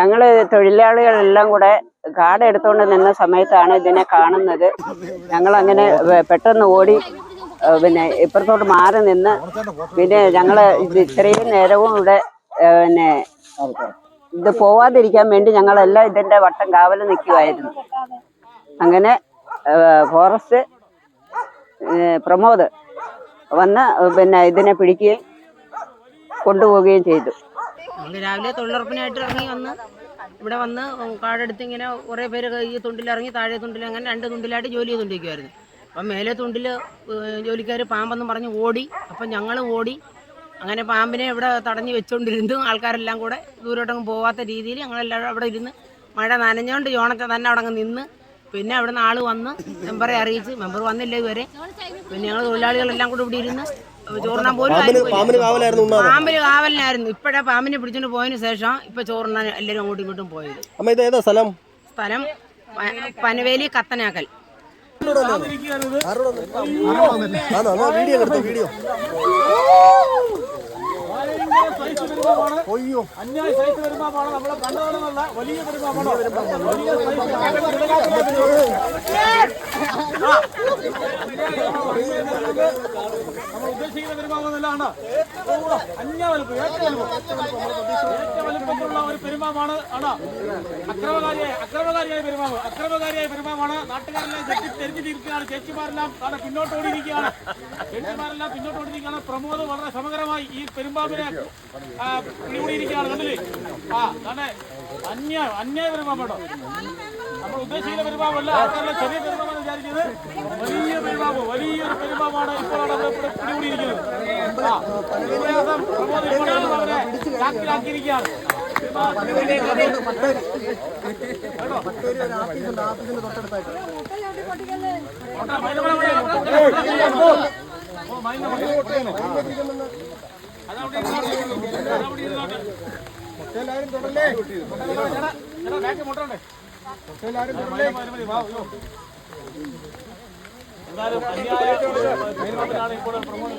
ഞങ്ങൾ തൊഴിലാളികളെല്ലാം കൂടെ കാട് എടുത്തുകൊണ്ട് നിന്ന സമയത്താണ് ഇതിനെ കാണുന്നത്. ഞങ്ങൾ അങ്ങനെ പെട്ടെന്ന് ഓടി പിന്നെ ഇപ്പുറത്തോട്ട് മാറി നിന്ന് പിന്നെ ഞങ്ങൾ ഇത് ഇത്രയും നേരവും ഇവിടെ പിന്നെ ഇത് പോവാതിരിക്കാൻ വേണ്ടി ഞങ്ങളെല്ലാം ഇതിന്റെ വട്ടം കാവൽ നിൽക്കുമായിരുന്നു അങ്ങനെ ഫോറസ്റ്റ് പ്രമോദ് വന്ന് പിന്നെ ഇതിനെ പിടിക്കുകയും കൊണ്ടുപോവുകയും ചെയ്തു. ഞങ്ങൾ രാവിലെ തൊഴിലുറപ്പിനായിട്ട് ഇറങ്ങി വന്ന് ഇവിടെ വന്ന് കാടെടുത്ത് ഇങ്ങനെ കുറേ പേര് ഈ തുണ്ടിലിറങ്ങി താഴെ തുണ്ടിൽ അങ്ങനെ രണ്ട് തുണ്ടിലായിട്ട് ജോലി ചെയ്തുകൊണ്ടിരിക്കുമായിരുന്നു അപ്പം മേലെ തുണ്ടിൽ ജോലിക്കാർ പാമ്പെന്ന് പറഞ്ഞ് ഓടി അപ്പം ഞങ്ങൾ ഓടി അങ്ങനെ പാമ്പിനെ ഇവിടെ തടഞ്ഞു വെച്ചുകൊണ്ടിരുന്നു ആൾക്കാരെല്ലാം കൂടെ ദൂരോട്ടങ്ങ് പോവാത്ത രീതിയിൽ ഞങ്ങളെല്ലാവരും അവിടെ ഇരുന്ന് മഴ നനഞ്ഞുകൊണ്ട് ജോണത്തെ തന്നെ അവിടെ നിന്ന്. പിന്നെ അവിടെ നിന്ന് ആൾ വന്ന് മെമ്പറെ അറിയിച്ച്. മെമ്പർ വന്നില്ല ഇതുവരെ. പിന്നെ ഞങ്ങൾ തൊഴിലാളികളെല്ലാം കൂടെ ഇവിടെ ഇരുന്ന് ചോറിനാൻ പോലും. പാമ്പിന് കാവലായിരുന്നു പാമ്പിന് കാവലിനായിരുന്നു. ഇപ്പഴേ പാമ്പിനെ പിടിച്ചോണ്ട് പോയതിനു ശേഷം ഇപ്പൊ ചോറുണ്ണാൻ എല്ലാരും അങ്ങോട്ടും ഇങ്ങോട്ടും പോയത്. അമ്മ ഇത് ഏതാ സ്ഥലം? സ്ഥലം പനവേലി കത്തനാക്കൽ. വീഡിയോ എടുത്തോ വീഡിയോ? അയ്യോ. അന്യായ സൈസ് വരുമാനമാണ് നമ്മൾ കണ്ടതെന്നല്ല വലിയ സൈസ്. നമ്മൾ ഉദ്ദേശിക്കുന്ന പെരുമാമെന്നല്ലാണ് അന്യ വലുപ്പം ഏറ്റവും ഏറ്റവും വലുപ്പത്തിലുള്ള ഒരു പെരുമാമാണ് ആണ് അക്രമകാരിയായ അക്രമകാരിയായ പെരുമാവ്. അക്രമകാരിയായ പെരുമാവാണ്. നാട്ടുകാരെല്ലാം തെറ്റി തെരഞ്ഞിരിക്കുകയാണ് ചേച്ചിമാരെല്ലാം അവിടെ പിന്നോട്ട് ഓടിയിരിക്കുകയാണ്. ചേച്ചിമാരെല്ലാം പിന്നോട്ട് ഓടിയിരിക്കുകയാണ്. പ്രമോദ് വളരെ സമഗ്രമായി ഈ പെരുമ്പാമ്പിനെ പിടികൂടിയിരിക്കുകയാണ്. കണ്ടില്ലേ? ആ തന്നെ അന്യ അന്യായ പെരുമാവാണ്. നമ്മൾ ഉദ്ദേശിക്കുന്ന പെരുമാവല്ല. ആൾക്കാരുടെ ചെറിയ പെരുമാമാണ് വിചാരിച്ചത് വലിയ പെരുമാവ് വലിയൊരു പെരുമാവാണ് ഇപ്പോൾ അവിടെ പിടികൂടിയിരിക്കുന്നത്. പ്രയാസം പ്രമോദ് ഇപ്പോൾ അവരെ ചാക്കിലാക്കിയിരിക്കുകയാണ് ആ, ഓട്ടാ, മൈന ഇവിടെ, എന്തായാലും അന്യായ പെരുമാറ്റത്തിലാണ് ഇപ്പോൾ പ്രമോദ്.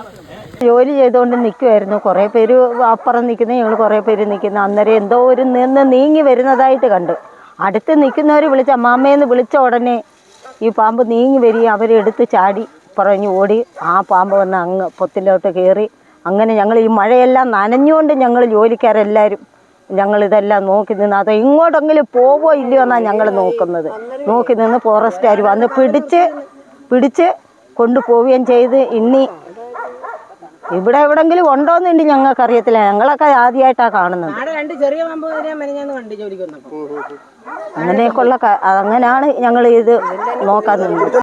ജോലി ചെയ്തുകൊണ്ട് നിൽക്കുമായിരുന്നു കുറേ പേര് അപ്പുറം നിൽക്കുന്ന ഞങ്ങൾ കുറേ പേര് നിൽക്കുന്നു അന്നേരം എന്തോ ഒരു നിന്ന് നീങ്ങി വരുന്നതായിട്ട് കണ്ടു. അടുത്ത് നിൽക്കുന്നവർ വിളിച്ച അമ്മാമ്മയെന്ന് വിളിച്ച ഉടനെ ഈ പാമ്പ് നീങ്ങി വരികയും അവരെടുത്ത് ചാടി പറഞ്ഞു ഓടി. ആ പാമ്പ് വന്ന് അങ്ങ് പൊത്തിലോട്ട് കയറി അങ്ങനെ ഞങ്ങൾ ഈ മഴയെല്ലാം നനഞ്ഞുകൊണ്ട് ഞങ്ങൾ ജോലിക്കാരെല്ലാവരും ഞങ്ങളിതെല്ലാം നോക്കി നിന്ന് അത് ഇങ്ങോട്ടെങ്കിലും പോവോ ഇല്ലയോ എന്നാണ് ഞങ്ങൾ നോക്കുന്നത്. നോക്കി നിന്ന് ഫോറസ്റ്റുകാർ വന്ന് പിടിച്ച് പിടിച്ച് കൊണ്ടുപോവുകയും ചെയ്ത്. ഇനി ഇവിടെ എവിടെങ്കിലും ഉണ്ടോന്നുണ്ട് ഞങ്ങൾക്ക് അറിയത്തില്ല ഞങ്ങളൊക്കെ ആദ്യമായിട്ടാ കാണുന്നത്. അങ്ങനെയൊക്കെ രണ്ട് ചെറിയ അങ്ങനെയൊക്കെയുള്ള അങ്ങനെയാണ് ഞങ്ങൾ ഇത് നോക്കാൻ നിന്നത്.